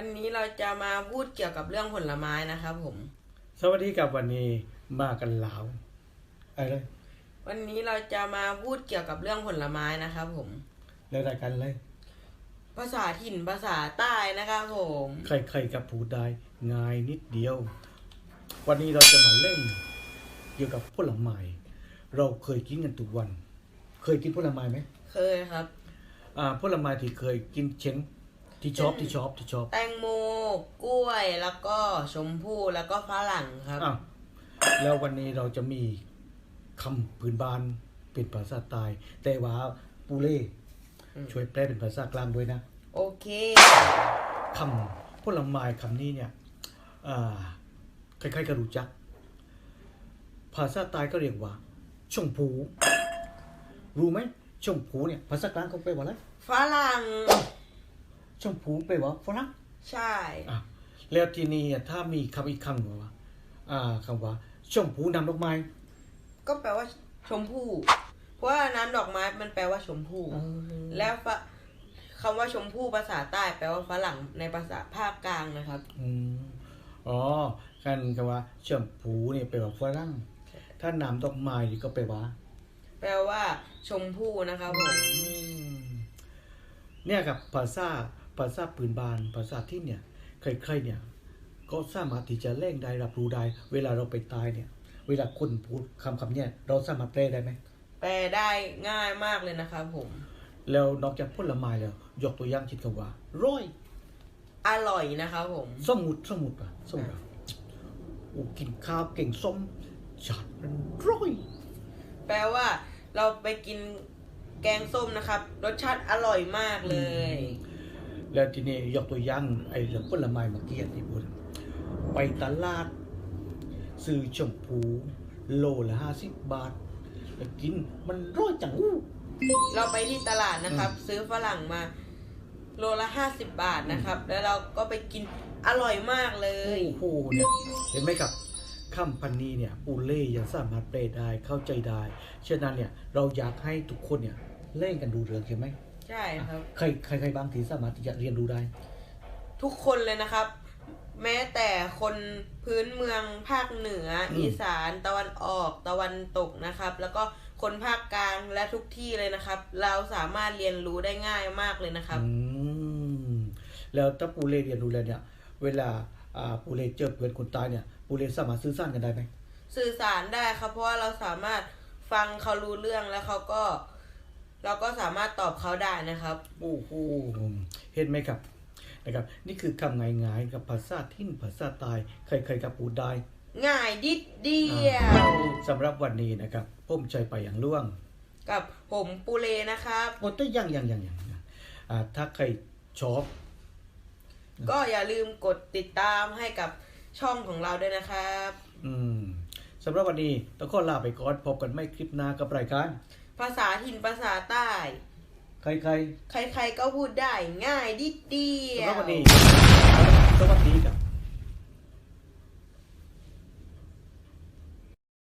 วันนี้เราจะมาพูดเกี่ยวกับเรื่องผลไม้นะครับผม สวัสดีครับวันนี้มากันลาวอะไรเลยวันนี้เราจะมาพูดเกี่ยวกับเรื่องผลไม้นะครับผมเรื่องอะไรกันเลยภาษาถิ่นภาษาใต้นะครับผมใครๆกับพูดได้ง่ายนิดเดียว วันนี้เราจะมาเล่น เกี่ยวกับผลไม้เราเคยกินกันทุกวัน เคยกินผลไม้ไหมเคยครับ อ่าผลไม้ที่เคยกินเช่น ที่ชอบที่ชอบที่ชอบแตงโมกล้วยแล้วก็ชมพู่แล้วก็ฝรั่งครับอ้าวแล้ววันนี้เราจะมีคำพื้นบ้านเป็นภาษาใต้แต่ว่าปูเล่ช่วยแปลเป็นภาษากลางด้วยนะโอเคคำผลไม้คำนี้เนี่ยอ่าใครๆก็รู้จัก ภาษาใต้ก็เรียกว่า ชมพู รู้ไหมชมพูเนี่ยภาษากลางเขาแปลว่าอะไร ฝรั่ง ชมพูแปลว่าฝรั่งใช่อะแล้วทีนี้อะถ้ามีคำอีกคำหนึ่งว่าอ่าคำว่า ชมพูนำดอกไม้ ก็แปลว่าชมพู่เพราะว่าน้ำดอกไม้มันแปลว่าชมพู่แล้วฝคำว่าชมพู่ภาษาใต้ แปลว่าฝรั่งในภาษาภาคกลางนะครับอืมอ๋อกันคำว่าชมพูเนี่ยแปลว่าฝรั่งถ้านำดอกไม้นี่ก็แปลว่า แปลว่า ชมพู่นะครับผมเนี่ยครับภาษา ภาษาปืนบานภาษาที่เนี่ยใครๆเนี่ยก็สามารถที่จะเล่งได้รับรู้ได้ เวลาเราไปตายเนี่ย เวลาคนพูดคำคำเนี่ยเราสามารถแปลได้ไหมแปลได้ง่ายมากเลยนะครับผม แล้วนอกจากผลไม้แล้ว ยกตัวอย่างเช่นคำว่าร้อยอร่อยนะครับผมสมุดสมุดอะสมุดอะโอ้กินข้าวเก่งส้มจัดมันร้อย แปลว่า เราไปกินแกงส้มนะครับ รสชาติอร่อยมากเลย แล้วทีนี้ยกตัวอย่างไอ้เรื่องผลไม้เมื่อกี้ที่พูดไปตลาด ซื้อชมพูโลละห้าสิบบาท แล้วกินมันร้อยจังอู้เราไปที่ตลาดนะครับ ซื้อฝรั่งมาโลละห้าสิบบาทนะครับ แล้วเราก็ไปกินอร่อยมากเลย โอ้โหเนี่ยเห็นไหมครับคำพันนี้เนี่ยปูเล่ยังสามารถเปลได้เข้าใจได้ฉะนั้นเนี่ยเราอยากให้ทุกคนเนี่ยเล่นกันดูเรื่องเห็นไหม ใช่ครับ ใครใครใครบางทีสามารถที่จะเรียนรู้ได้ ทุกคนเลยนะครับ แม้แต่คนพื้นเมืองภาคเหนืออมอีสานตะวันออกตะวันตกนะครับ แล้วก็คนภาคกลางและทุกที่เลยนะครับ เราสามารถเรียนรู้ได้ง่ายมากเลยนะครับอืมแล้วถ้าปูเล่เรียนรู้แล้วเนี่ย เวลาอ่าปูเล่เจอเพื่อนคนตายเนี่ยปูเล่สามารถสื่อสารกันได้ไหมสื่อสารได้ครับเพราะว่าเราสามารถฟังเขารู้เรื่องแล้วเขาก็ เราก็สามารถตอบเขาได้นะครับ โอ้โหเห็นไหมครับนะครับ นี่คือคำง่ายๆกับภาษาทิ้นภาษาตายใครๆกับพูดได้ ง่ายดิดเดียวสำหรับวันนี้นะครับผมใจไปอย่างล่วง กับผมปูเลนะครับโอ้แต่ยังยังยังยังอ่าถ้าใครชอบ ก็อย่าลืมกดติดตามให้กับช่องของเราด้วยนะครับ อืมสำหรับวันนี้ต้องขอลาไปก่อนพบกันไม่คลิปหน้ากับรายการ ภาษาถิ่นภาษาใต้ ใครๆใครๆก็พูดได้ง่ายดิดเดีสำยหรับววันนี้สวัสดี